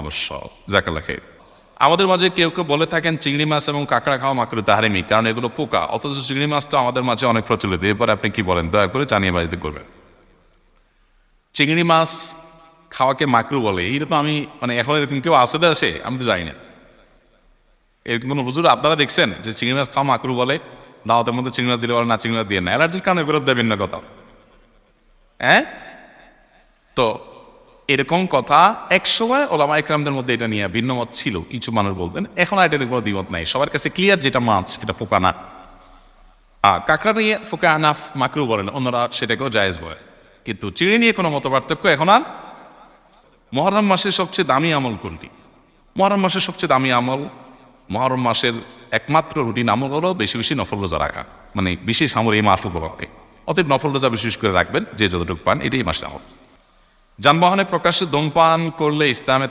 আবশ্যক। জাকাল্লা খেয়ে আমাদের মাঝে কেউ কেউ বলে থাকেন, চিংড়ি মাছ এবং কাঁকড়া খাওয়া মাকরু তাহারিমি, কারণ এগুলো পোকা। অথচ চিংড়ি মাছ তো আমাদের মাঝে অনেক প্রচলিত। এরপর আপনি কি বলেন? দয়া করে জানিয়ে বাড়িতে করবেন। চিংড়ি মাছ খাওয়াকে মাকরু বলে। এইটা তো আমি মানে এখন এরকম কেউ আসে আসে? আমি তো জানি না। এরকম কোনো হুজুর আপনারা দেখছেন যে চিংড়ি মাছ খাওয়া মাকরু বলে? দাওয়াতের মধ্যে চিংড়ি মাছ দিলে বলে, না, চিংড়ি মাছ দিয়ে না। অ্যালার্জির কারণে ফেরত দেবেন না কথা হ্যাঁ? তো এরকম কথা এক সময় ওলামা একরামদের মধ্যে এটা নিয়ে ভিন্ন মত ছিল। কিছু মানুষ বলতেন, এখন আর এটা কোনো দ্বিমত নাই। সবার কাছে ক্লিয়ার যেটা মাছ এটা পোকা না আর কাঁকড়া নিয়ে ফোকা আনাফ মাকরু বলেন, অন্যরা সেটাকেও জায়েজ বলে। কিন্তু চিড়ি নিয়ে কোনো মত পার্থক্য এখন আর? মহরম মাসের সবচেয়ে দামি আমল কোনটি? মহরম মাসের সবচেয়ে দামি আমল, মহরম মাসের একমাত্র রুটিন আমল হলো বেশি বেশি নফল রোজা রাখা। মানে বিশেষ আমল এই মাস উপলক্ষে। অতএব নফল রোজা বিশেষ করে রাখবেন, যে যতটুকু পান, এটাই মাসের আমল। যানবাহনে প্রকাশ্যে ধূমপান করলে ইসলামে